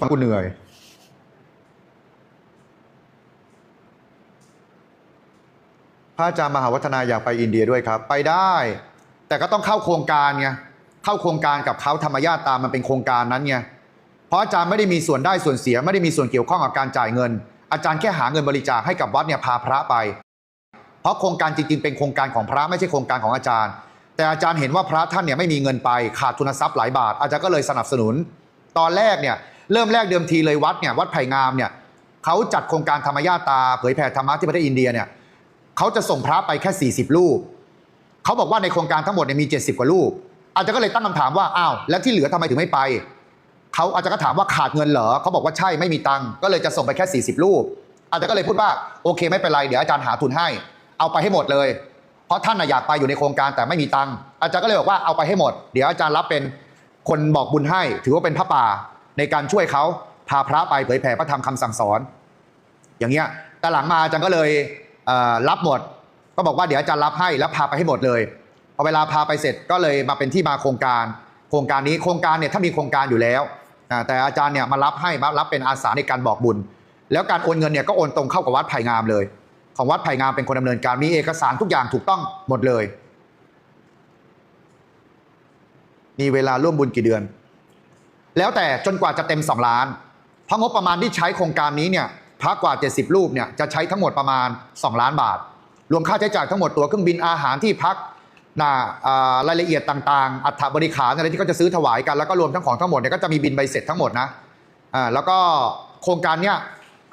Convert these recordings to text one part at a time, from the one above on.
ฟังกูเหนื่อย พระอาจารย์มหาวัฒนาอยากไปอินเดียด้วยครับ ไปได้ แต่ก็ต้องเข้าโครงการไงเข้าโครงการกับเขาธรรมญาติตามมันเป็นโครงการนั้นไงเพราะอาจารย์ไม่ได้มีส่วนได้ส่วนเสียไม่ได้มีส่วนเกี่ยวข้องกับการจ่ายเงิน อาจารย์แค่หาเงินบริจาคให้กับวัดเนี่ยพาพระไป เพราะโครงการจริงๆ เป็นโครงการของพระไม่ใช่โครงการของอาจารย์ แต่อาจารย์เห็นว่าพระท่านเนี่ยไม่มีเงินไปขาดทุนทรัพย์หลายบาท อาจารย์ก็เลยสนับสนุน ตอนแรกเนี่ย เริ่มแรกเดิมทีเลยวัดเนี่ยวัดไผ่งามเนี่ยเขาจัดโครงการธรรมญาตาเผยแผ่ธรรมะที่ประเทศอินเดียเนี่ยเขาจะส่งพระไปแค่ 40 รูปเขาบอกว่าในโครงการทั้งหมดเนี่ยมี 70 กว่ารูป อาจารย์ก็เลยตั้งคำถามว่าอ้าวแล้วที่เหลือทำไมถึงไม่ไปเขาอาจารย์ก็ถามว่าขาดเงินเหรอเขาบอกว่าใช่ไม่มีตังค์ก็เลยจะส่งไปแค่ 40 รูป อาจารย์ก็เลยพูดว่าโอเคไม่เป็นไรเดี๋ยวอาจารย์หาทุนให้ เอาไปให้หมดเลย เพราะท่านอยากไปอยู่ในโครงการแต่ไม่มีตังค์อาจารย์ก็เลยบอกว่าเอาไปให้หมด เดี๋ยวอาจารย์รับเป็นคนบอกบุญให้ ถือว่าเป็นพระป่า ในการช่วยเขาพาพระไปเผยแผ่พระธรรมคำสั่งสอน อย่างเงี้ยแต่หลังมาอาจารย์ก็เลยรับหมด ก็บอกว่าเดี๋ยวอาจารย์รับให้แล้วพาไปให้หมดเลยพอเวลาพาไปเสร็จก็เลยมาเป็นที่มาโครงการ โครงการนี้โครงการเนี่ยถ้ามีโครงการอยู่แล้วแต่อาจารย์เนี่ยมารับให้มารับเป็นอาสาในการบอกบุญ แล้วการโอนเงินเนี่ยก็โอนตรงเข้ากับวัดไผ่งามเลย ของวัดไผ่งามเป็นคนดำเนินการมีเอกสารทุกอย่างถูกต้องหมดเลย มีเวลาร่วมบุญกี่เดือน แล้วแต่จนกว่าจะเต็ม 2 ล้าน เพราะงบประมาณที่ใช้โครงการนี้เนี่ยพระกว่า 70 รูปเนี่ยจะใช้ทั้งหมดประมาณ 2 ล้านบาท รวมค่าใช้จ่ายทั้งหมดตัวเครื่องบินอาหารที่พักนะรายละเอียดต่างๆ อัฐบริขารอะไรที่เขาจะซื้อถวายกัน แล้วก็รวมทั้งของทั้งหมดเนี่ยก็จะมีบินใบเสร็จทั้งหมดนะอ่าแล้วก็โครงการเนี่ย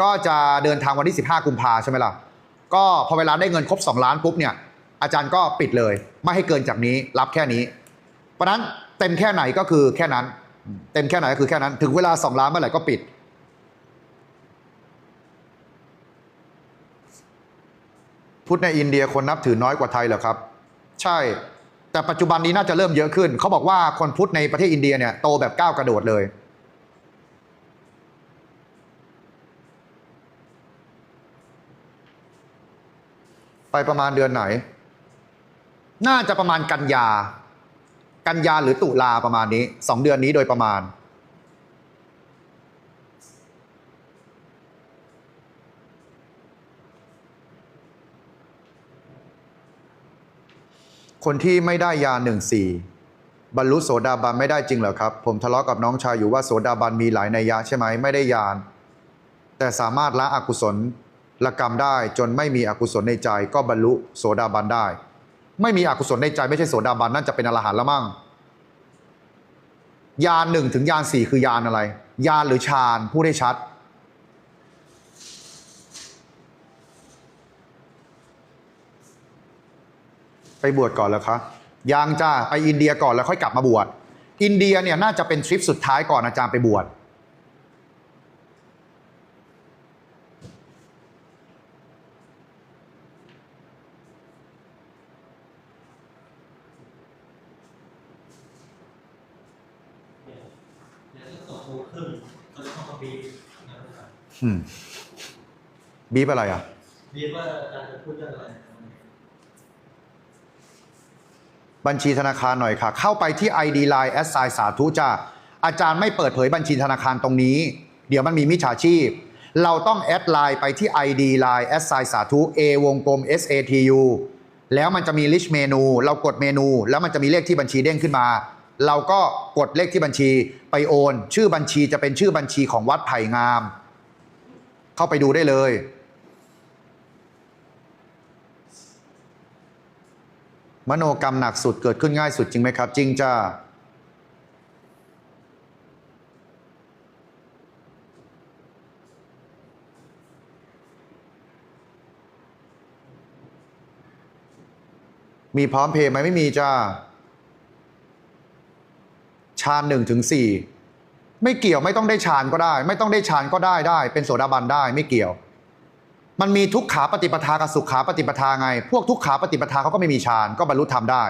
ก็จะเดินทางวันที่ 15 กุมภาใช่ไหมล่ะ ก็พอเวลาได้เงินครบ 2 ล้านปุ๊บเนี่ยอาจารย์ก็ปิดเลย ไม่ให้เกินจากนี้รับแค่นี้ เพราะนั้นเต็มแค่ไหนก็คือแค่นั้น เต็มแค่ไหนก็คือแค่นั้น ถึงเวลา2ล้านเมื่อไหร่ก็ปิด พุทธในอินเดียคนนับถือน้อยกว่าไทยเหรอครับ ใช่ แต่ปัจจุบันนี้น่าจะเริ่มเยอะขึ้น เขาบอกว่าคนพุทธในประเทศอินเดียเนี่ยโตแบบก้าวกระโดดเลยไปประมาณเดือนไหน น่าจะประมาณกันยา กันยาหรือตุลาประมาณนี้สองเดือนนี้โดยประมาณ คนที่ไม่ได้ยาหนึ่งสี่บรรลุโสดาบันไม่ได้จริงเหรอครับ ผมทะเลาะกับน้องชายอยู่ว่าโสดาบันมีหลายนัยยะใช่ไหมไม่ได้ยาน แต่สามารถละอกุศลละกรรมได้จนไม่มีอกุศลในใจก็บรรลุโสดาบันได้ ไม่มีอกุศลในใจไม่ใช่โสดาบันนั่นจะเป็นอรหันต์แล้วมั่งยานหนึ่งถึงยานสี่คือยานอะไร ยานหรือฌานพูดให้ชัด ไปบวชก่อนแล้วคะยังจ้าไปอินเดียก่อนแล้วค่อยกลับมาบวชอินเดียเนี่ยน่าจะเป็นทริปสุดท้ายก่อนอาจารย์ไปบวช เดี๋ยวจะตกโมงครึ่งเขาจะเข้ามาบีบนะครับ อืมบีบอะไรอะบีบว่าอาจารย์จะพูดเรื่องอะไรบัญชีธนาคารหน่อยค่ะ เข้าไปที่ ID Line แอดไซสาธุจ้าอาจารย์ไม่เปิดเผยบัญชีธนาคารตรงนี้ เดี๋ยวมันมีมิจฉาชีพ เราต้องแอดไลน์ไปที่ ID Line แอดไซสาธุ A วงกลม SATU แล้วมันจะมี list เมนู เรากดเมนู แล้วมันจะมีเลขที่บัญชีเด้งขึ้นมา เราก็กดเลขที่บัญชีไปโอน ชื่อบัญชีจะเป็นชื่อบัญชีของวัดไผ่งาม เข้าไปดูได้เลย มโนกรรมหนักสุดเกิดขึ้นง่ายสุดจริงไหมครับ จริงจ้ามีพร้อมเพย์ไหมไม่มีจ้า ชานหนึ่งถึงสี่ ไม่เกี่ยวไม่ต้องได้ชานก็ได้ ไม่ต้องได้ชานก็ได้ได้ เป็นโสดาบันได้ไม่เกี่ยว มันมีทุกขาปฏิปทากับสุขาปฏิปทาไง พวกทุกขาปฏิปทาเขาก็ไม่มีฌานก็บรรลุธรรมได้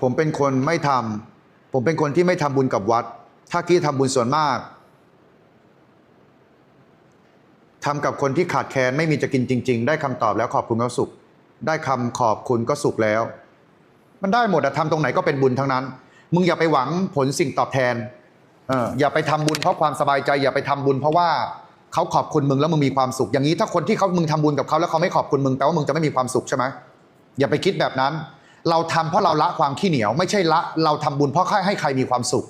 ผมเป็นคนไม่ทำผมเป็นคนที่ไม่ทำบุญกับวัด ถ้าคิดทำบุญส่วนมากทำกับคนที่ขาดแคลนไม่มีจะกินจริง ๆ ได้คำตอบแล้วขอบคุณก็สุข ได้คำขอบคุณก็สุขแล้ว มันได้หมดอะทำตรงไหนก็เป็นบุญทั้งนั้น มึงอย่าไปหวังผลสิ่งตอบแทนอออย่าไปทำบุญเพราะความสบายใจ อย่าไปทำบุญเพราะว่าเขาขอบคุณมึงแล้วมึงมีความสุข อย่างนี้ถ้าคนที่เขามึงทำบุญกับเขาแล้วเขาไม่ขอบคุณมึงแปลว่ามึงจะไม่มีความสุขใช่ไหมอย่าไปคิดแบบนั้น เราทำเพราะเราละความขี้เหนียว ไม่ใช่ละ เราทำบุญเพราะให้ใครมีความสุข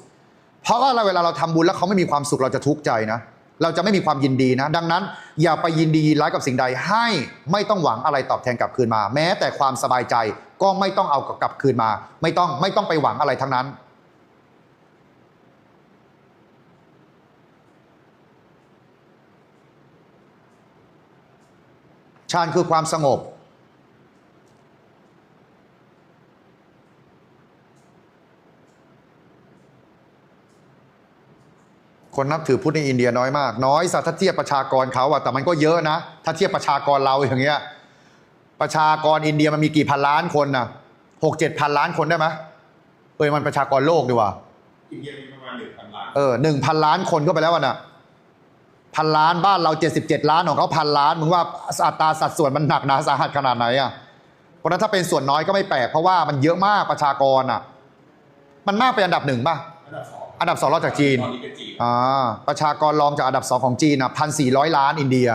เพราะว่าเราเวลาเราทำบุญแล้วเขาไม่มีความสุขเราจะทุกข์ใจนะ เราจะไม่มีความยินดีนะ ดังนั้น อย่าไปยินดีร้ายกับสิ่งใดให้ไม่ต้องหวังอะไรตอบแทนกลับคืนมา แม้แต่ความสบายใจก็ไม่ต้องเอากลับคืนมา ไม่ต้องไม่ต้องไปหวังอะไรทั้งนั้นฌานคือความสงบ คนนับถือพุทธในอินเดียน้อยมาก น้อยสัตว์ถ้าเทียบประชากรเขาอะแต่มันก็เยอะนะ ถ้าเทียบประชากรเราอย่างเงี้ยประชากรอินเดียมันมีกี่พันล้านคนนะหกเจ็ดพันล้านคนได้ไหมเอ้ยมันประชากรโลกดีกว่าอินเดียมีประมาณหนึ่งพันล้านเออหนึ่งพันล้านคนก็ไปแล้วอะน่ะพันล้านบ้านเราเจ็ดสิบเจ็ดล้านของเขาพันล้านมึงว่าอัตราสัดส่วนมันหนักหนาสาหัสขนาดไหนอะเพราะฉะนั้นถ้าเป็นส่วนน้อยก็ไม่แปลกเพราะว่ามันเยอะมากประชากรอะมันมากเป็นอันดับหนึ่งป่ะอันดับสอง อันดับสองรองจากจีน ตอนนี้เป็นจีนอ่าประชากรรองจากอันดับสองของจีนอะพันสี่ร้อยล้านอินเดีย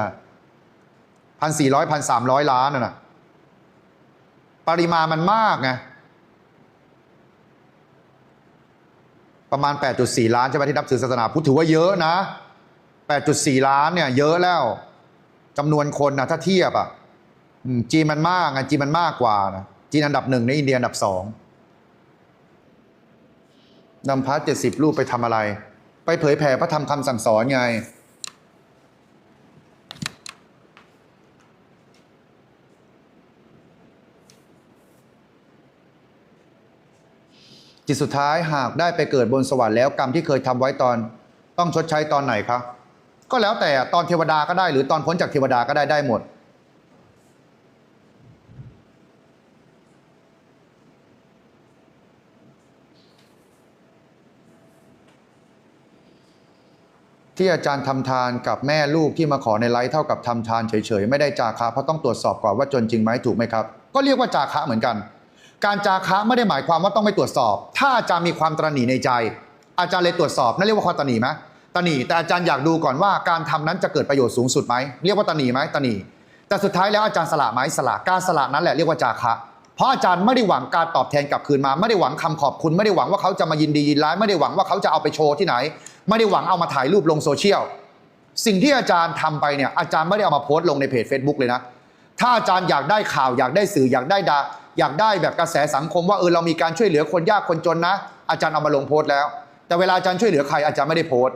พันสี่ร้อยพันสามร้อยล้านน่ะนะปริมาณมันมากไงประมาณ 8.4 ล้านใช่ไหมที่นับถือศาสนาพุทธถือว่าเยอะนะ 8.4 ล้านเนี่ย เยอะแล้วจำนวนคนนะถ้าเทียบอะอืมจีนมันมากไงจีนมันมากกว่านะจีนอันดับหนึ่งในอินเดียอันดับสอง นำพระเจ็ดสิบรูปไปทำอะไร ไปเผยแผ่พระธรรมคำสั่งสอนไง จิตสุดท้ายหากได้ไปเกิดบนสวรรค์แล้วกรรมที่เคยทำไว้ตอนต้องชดใช้ตอนไหนครับ ก็แล้วแต่ตอนเทวดาก็ได้หรือตอนพ้นจากเทวดาก็ได้ได้หมด ที่อาจารย์ทำทานกับแม่ลูกที่มาขอในไลฟ์เท่ากับทำทานเฉยๆ ไม่ได้จาคะเพราะต้องตรวจสอบก่อนว่าจนจริงไหมถูกไหมครับ ก็เรียกว่าจาคะเหมือนกัน การจาคะไม่ได้หมายความว่าต้องไม่ตรวจสอบ ถ้าอาจารย์มีความตระหนี่ในใจ อาจารย์เลยตรวจสอบนั่นเรียกว่าความตระหนี่ไหมตระหนี่แต่อาจารย์อยากดูก่อนว่าการทำนั้นจะเกิดประโยชน์สูงสุดไหมเรียกว่าตระหนี่ไหมตระหนี่แต่สุดท้ายแล้วอาจารย์สละไหมสละการสละนั้นแหละเรียกว่าจาคะเพราะอาจารย์ไม่ได้หวังการตอบแทนกลับคืนมา ไม่ได้หวังคำขอบคุณ ไม่ได้หวังว่าเขาจะมายินดียินร้าย ไม่ได้หวังว่าเขาจะเอาไปโชว์ที่ไหน ไม่ได้หวังเอามาถ่ายรูปลงโซเชียล สิ่งที่อาจารย์ทำไปเนี่ยอาจารย์ไม่ได้เอามาโพสต์ลงในเพจ Facebook เลยนะ ถ้าอาจารย์อยากได้ข่าวอยากได้สื่ออยากได้ดา อยากได้แบบกระแสสังคมว่าเออเรามีการช่วยเหลือคนยากคนจนนะ อาจารย์เอามาลงโพสต์แล้ว แต่เวลาอาจารย์ช่วยเหลือใครอาจารย์ไม่ได้โพสต์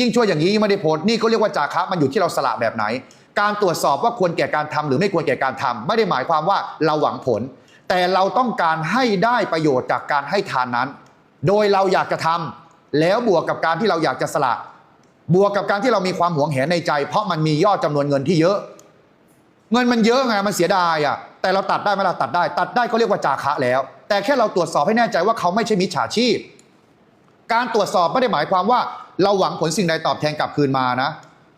ยิ่งช่วยอย่างนี้ยิ่งไม่ได้โพสต์นี่ก็เรียกว่าจาคะมันอยู่ที่เราสละแบบไหน การตรวจสอบว่าควรแก่การทำหรือไม่ควรแก่การทำไม่ได้หมายความว่าเราหวังผล แต่เราต้องการให้ได้ประโยชน์จากการให้ทานนั้น โดยเราอยากจะทำ แล้วบวกกับการที่เราอยากจะสละ บวกกับการที่เรามีความหวงแหนในใจ เพราะมันมียอดจำนวนเงินที่เยอะ เงินมันเยอะไงมันเสียดายอะแต่เราตัดได้ไหมล่ะตัดได้ ตัดได้ก็เรียกว่าจาคะแล้ว แต่แค่เราตรวจสอบให้แน่ใจว่าเขาไม่ใช่มิจฉาชีพ การตรวจสอบไม่ได้หมายความว่า เราหวังผลสิ่งใดตอบแทนกลับคืนมานะ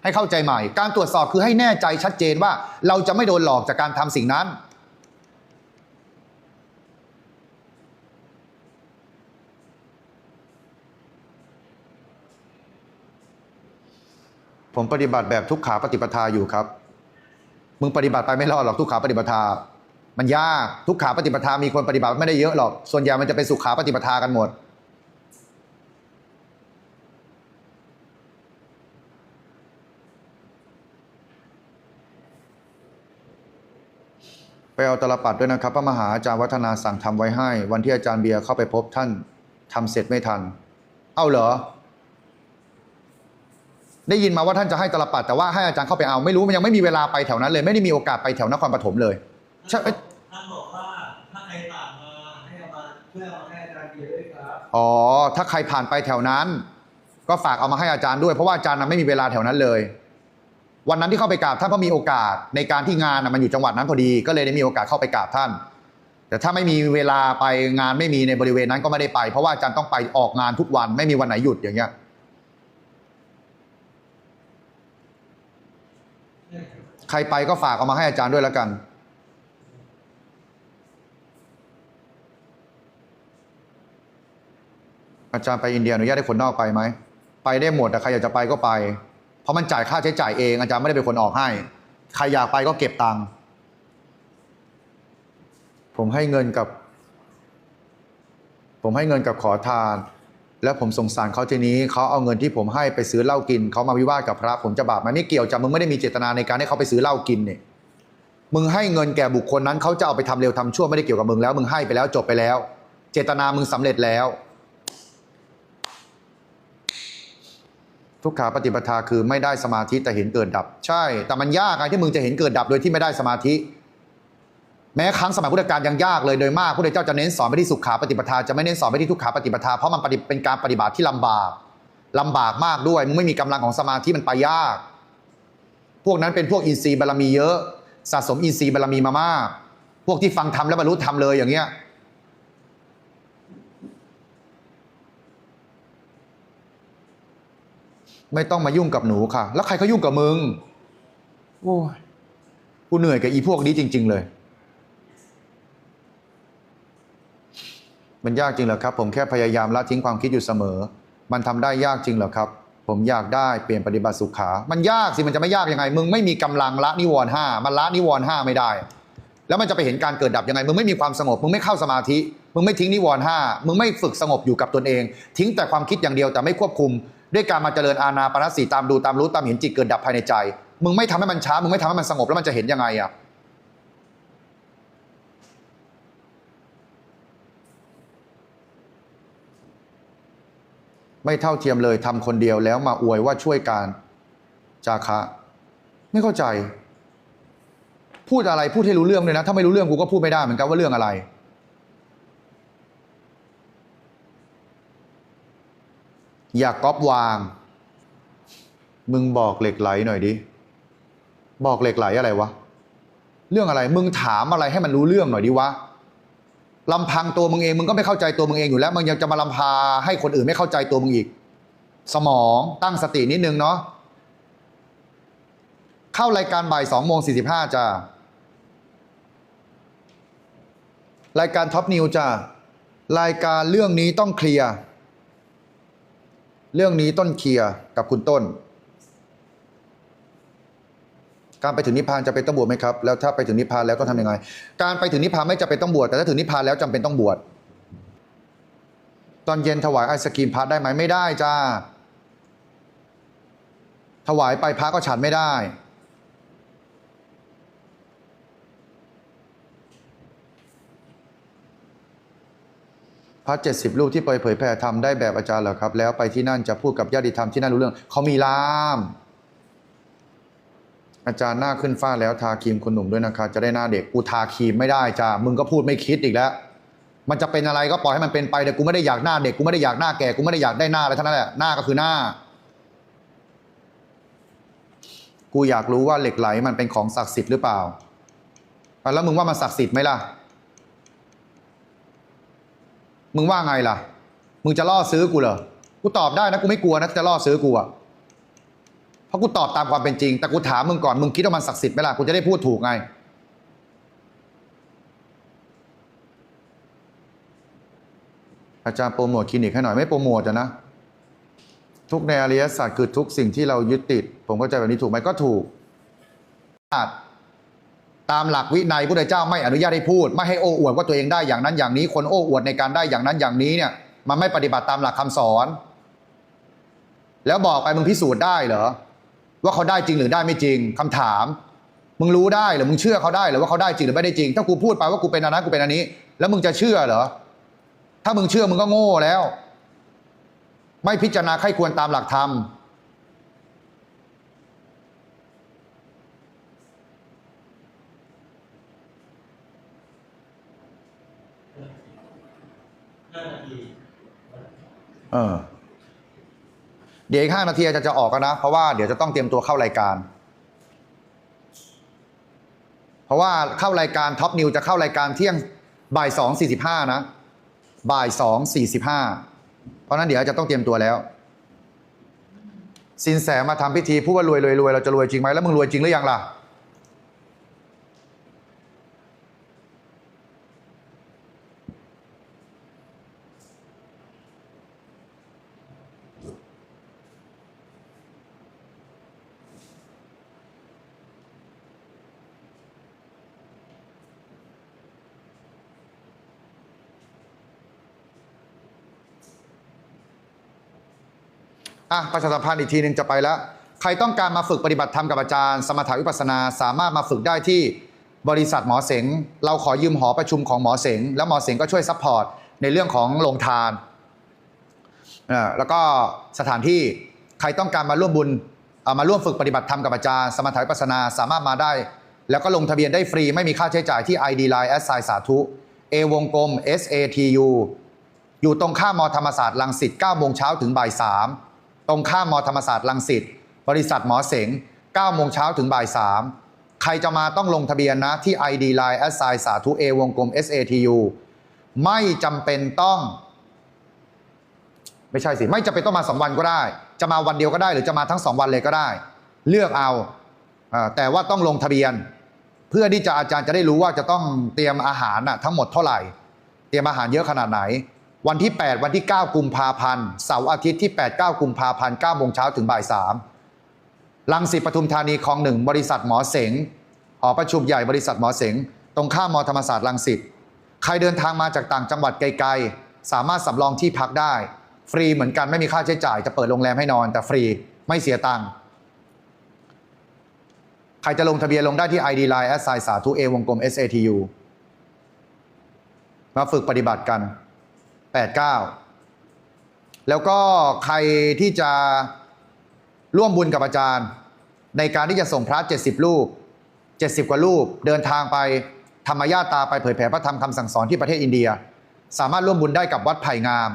ให้เข้าใจใหม่ การตรวจสอบคือให้แน่ใจชัดเจนว่า เราจะไม่โดนหลอกจากการทำสิ่งนั้น ผมปฏิบัติแบบทุกขาปฏิปทาอยู่ครับ มึงปฏิบัติไปไม่รอดหรอกทุกขาปฏิปทา มันยากทุกขาปฏิปทามีคนปฏิบัติไม่ได้เยอะหรอก ส่วนใหญ่มันจะเป็นสุขาปฏิปทากันหมด ไปเอาตลปัดด้วยนะครับ พระมหาอาจารย์วัฒนาสั่งทำไว้ให้ วันที่อาจารย์เบียร์เข้าไปพบท่านทำเสร็จไม่ทัน เอ้าเหรอ ได้ยินมาว่าท่านจะให้ตลปัดแต่ว่าให้อาจารย์เข้าไปเอาไม่รู้มันยังไม่มีเวลาไปแถวนั้นเลย ไม่ได้มีโอกาสไปแถวนครปฐมเลยใช่เอ้ยท่านบอกว่าถ้าใครต่างมาให้เอามาช่วยเอามาให้อาจารย์เบียร์ด้วยครับอ๋อถ้าใครผ่านไปแถวนั้น ก็ฝากเอามาให้อาจารย์ด้วยเพราะว่าอาจารย์น่ะไม่มีเวลาแถวนั้นเลย วันนั้นที่เข้าไปกราบท่านก็มีโอกาสในการที่งานน่ะมันอยู่จังหวัดนั้นพอดี ก็เลยได้มีโอกาสเข้าไปกราบท่าน แต่ถ้าไม่มีเวลาไปงานไม่มีในบริเวณนั้นก็ไม่ได้ไป เพราะว่าอาจารย์ต้องไปออกงานทุกวันไม่มีวันไหนหยุดอย่างเงี้ย ใครไปก็ฝากเอามาให้อาจารย์ด้วยแล้วกัน อาจารย์ไปอินเดียอนุญาตให้คนนอกไปไหม ไปได้หมดแต่ใครอยากจะไปก็ไป เพราะมันจ่ายค่าใช้จ่ายเองอาจารย์ไม่ได้เป็นคนออกให้ ใครอยากไปก็เก็บตังค์ ผมให้เงินกับ ผมให้เงินกับขอทาน แล้วผมสงสารเขาทีนี้เขาเอาเงินที่ผมให้ไปซื้อเหล้ากินเขามาวิวาทกับพระผมจะบาปไหมไม่เกี่ยวจ้ะมึงไม่ได้มีเจตนาในการให้เขาไปซื้อเหล้ากินเนี่ยมึงให้เงินแก่บุคคลนั้นเขาจะเอาไปทำเร็วทำชั่วไม่ได้เกี่ยวกับมึงแล้ว มึงให้ไปแล้วจบไปแล้ว เจตนามึงสำเร็จแล้ว ทุกขาปฏิปทาคือไม่ได้สมาธิแต่เห็นเกิดดับ ใช่ แต่มันยากไงที่มึงจะเห็นเกิดดับโดยที่ไม่ได้สมาธิ แม้ครั้งสมัยพุทธกาลยังยากเลยโดยมากพระเจ้าจะเน้นสอนไปที่สุขาปฏิปทาจะไม่เน้นสอนไปที่ทุกขาปฏิปทาเพราะมันเป็นการปฏิบัติที่ลำบากลำบากมากด้วยมึงไม่มีกำลังของสมาธิมันไปยาก พวกนั้นเป็นพวกอินทรีย์บารมีเยอะสะสมอินทรีย์บารมีมามากพวกที่ฟังธรรมแล้วบรรลุธรรมเลยอย่างเงี้ยไม่ต้องมายุ่งกับหนูค่ะ แล้วใครเขายุ่งกับมึง โอ้ยกูเหนื่อยกับอีพวกนี้จริง ๆ เลย มันยากจริงเหรอครับ ผมแค่พยายามละทิ้งความคิดอยู่เสมอ มันทำได้ยากจริงเหรอครับ ผมอยากได้เปลี่ยนปฏิบัติสุขา มันยากสิมันจะไม่ยากยังไง มึงไม่มีกำลังละนิวรณ์ห้ามันละนิวรณ์ห้าไม่ได้ แล้วมันจะไปเห็นการเกิดดับยังไง มึงไม่มีความสงบ มึงไม่เข้าสมาธิ มึงไม่ทิ้งนิวรณ์ห้ามึงไม่ฝึกสงบอยู่กับตนเอง ทิ้งแต่ความคิดอย่างเดียวแต่ไม่ควบคุม ด้วยการมาเจริญอาณาปณสติตามดูตามรู้ตามเห็นจิตเกิดดับภายในใจ มึงไม่ทำให้มันช้า มึงไม่ทำให้มันสงบแล้วมันจะเห็นยังไงอะ ไม่เท่าเทียมเลยทำคนเดียวแล้วมาอวยว่าช่วยการจาคะ ไม่เข้าใจ พูดอะไรพูดให้รู้เรื่องเลยนะ ถ้าไม่รู้เรื่องกูก็พูดไม่ได้เหมือนกันว่าเรื่องอะไร อย่ากก๊อปวาง มึงบอกเหล็กไหลหน่อยดิ บอกเหล็กไหลอะไรวะ เรื่องอะไร มึงถามอะไรให้มันรู้เรื่องหน่อยดิวะ ลำพังตัวมึงเองมึงก็ไม่เข้าใจตัวมึงเองอยู่แล้วมึงยังจะมาลำพาให้คนอื่นไม่เข้าใจตัวมึงอีก สมองตั้งสตินิดนึงเนาะเข้ารายการบ่ายสองโมงสี่สิบห้าจ้ารายการท็อปนิวจ้ารายการเรื่องนี้ต้องเคลียร์เรื่องนี้ต้นเคลียร์กับคุณต้น การไปถึงนิพพานจะเป็นต้องบวชไหมครับแล้วถ้าไปถึงนิพพานแล้วต้องทำยังไง การไปถึงนิพพานไม่จำเป็นต้องบวชแต่ถ้าถึงนิพพานแล้วจำเป็นต้องบวชตอนเย็นถวายไอศกรีมพระได้ไหมไม่ได้จ้าถวายไปพระก็ฉันไม่ได้ พระเจ็ดสิบรูปที่เผยแผ่ทำได้แบบอาจารย์เหรอครับ แล้วไปที่นั่นจะพูดกับญาติธรรมที่นั่นรู้เรื่องเขามีล่าม อาจารย์หน้าขึ้นฟ้าแล้วทาครีมคุณหนุ่มด้วยนะคะ จะได้หน้าเด็กกูทาครีมไม่ได้จ้ามึงก็พูดไม่คิดอีกแล้ว มันจะเป็นอะไรก็ปล่อยให้มันเป็นไปแต่กูไม่ได้อยากหน้าเด็กกูไม่ได้อยากหน้าแก่กูไม่ได้อยากได้หน้าอะไรทั้งนั้นแหละหน้าก็คือหน้า กูอยากรู้ว่าเหล็กไหลมันเป็นของศักดิ์สิทธิ์หรือเปล่าแล้วมึงว่ามันศักดิ์สิทธิ์ไหมล่ะ มึงว่าไงล่ะ มึงจะล่อซื้อกูเหรอ กูตอบได้นะกูไม่กลัวนะจะล่อซื้อกูอะ ราะกูตอบตามความเป็นจริง แต่กูถามมึงก่อน มึงคิดว่ามันศักดิ์สิทธิ์ไหมล่ะกูจะได้พูดถูกไง อาจารย์โปรโมทคลินิกให้หน่อยไม่โปรโมทนะ ทุกในอริยสัจคือทุกสิ่งที่เรายึดติด ผมเข้าใจแบบนี้ถูกไหมก็ถูก ตามหลักวินัยพระเจ้าไม่อนุญาตให้พูด ไม่ให้โอ้อวดว่าตัวเองได้อย่างนั้นอย่างนี้ คนโอ้อวดในการได้อย่างนั้นอย่างนี้เนี่ย มันไม่ปฏิบัติตามหลักคำสอน แล้วบอกไปมึงพิสูจน์ได้เหรอ ว่าเขาได้จริงหรือได้ไม่จริงคำถาม มึงรู้ได้หรือมึงเชื่อเขาได้หรือว่าเขาได้จริงหรือไม่ได้จริง ถ้ากูพูดไปว่ากูเป็นอันนั้นกูเป็นอันนี้ แล้วมึงจะเชื่อเหรอถ้ามึงเชื่อมึงก็โง่แล้ว ไม่พิจารณาใครควรตามหลักธรรมห้านาทีเออ ดี๋ยวอีกห้านาทีอาจารย์จะออกกันนะ เพราะว่าเดี๋ยวจะต้องเตรียมตัวเข้ารายการ เพราะว่าเข้ารายการท็อปนิวจะเข้ารายการเที่ยงบ่ายสองสี่สิบห้านะ บ่ายสองสี่สิบห้าเพราะนั้นเดี๋ยวจะต้องเตรียมตัวแล้ว สินแสมาทำพิธีพูดว่ารวยรวยรวยเราจะรวยจริงไหมแล้วมึงรวยจริงหรือยังล่ะ อะประชาสัมพันธ์อีกทีหนึ่งจะไปแล้ว ใครต้องการมาฝึกปฏิบัติธรรมกับอาจารย์ สมถาวิปัสนาสามารถมาฝึกได้ที่บริษัทหมอเสง เราขอยืมหอประชุมของหมอเสง แล้วหมอเสงก็ช่วยซัพพอร์ตในเรื่องของโรงทานอแล้วก็สถานที่ใครต้องการมาร่วมบุญอ่ามาร่วมฝึกปฏิบัติธรรมกับอาจารย์ สมถาวิปัสนาสามารถมาได้ แล้วก็ลงทะเบียนได้ฟรีไม่มีค่าใช้จ่ายที่ ID Line แอสไซสาธุ A วงกลม SATU อยู่ตรงข้ามมธรรมศาสตร์ลังสิต9โมงเช้าถึงบ่าย3 ตรงข้ามมอธรรมศาสตร์ลังสิตบริษัทหมอเสง9โมงเช้าถึงบ่าย3ใครจะมาต้องลงทะเบียนนะที่ ID Line แอสไซสาธุ A วงกลม SATU ไม่จำเป็นต้อง ไม่ใช่สิ ไม่จำเป็นต้องมา2วันก็ได้ จะมาวันเดียวก็ได้ หรือจะมาทั้ง2วันเลยก็ได้ เลือกเอา แต่ว่าต้องลงทะเบียน เพื่อที่จะอาจารย์จะได้รู้ว่าจะต้องเตรียมอาหารนะทั้งหมดเท่าไหร่ เตรียมอาหารเยอะขนาดไหน วันที่ 8 วันที่ 9 กุมภาพันธ์เสาร์อาทิตย์ที่ 8 9 กุมภาพันธ์9โมงเช้าถึงบ่าย3ลังสิตปทุมธานีคลองหนึ่งบริษัทหมอเสงหอประชุมใหญ่บริษัทหมอเสง ตรงข้ามมอธรรมศาสตร์ลังสิตใครเดินทางมาจากต่างจังหวัดไกลๆ สามารถสำรองที่พักได้ ฟรีเหมือนกันไม่มีค่าใช้จ่าย จะเปิดโรงแรมให้นอน แต่ฟรีไม่เสียตังค์ใครจะลงทะเบียนลงได้ที่ ID Line แอสไซสาธุเอวงกลม SATU มาฝึกปฏิบัติกัน 89 แล้วก็ใครที่จะร่วมบุญกับอาจารย์ ในการที่จะส่งพระ 70 รูป 70 กว่ารูป เดินทางไปธรรมญาตาไปเผยแผ่พระธรรมคำสั่งสอนที่ประเทศอินเดีย สามารถร่วมบุญได้กับวัดไผ่งาม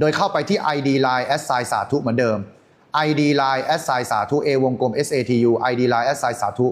โดยเข้าไปที่ ID Line แอสาธุเหมือนเดิม ID Line แอสาธุเอวงกลม SATU ID Line แอสไซสาธุ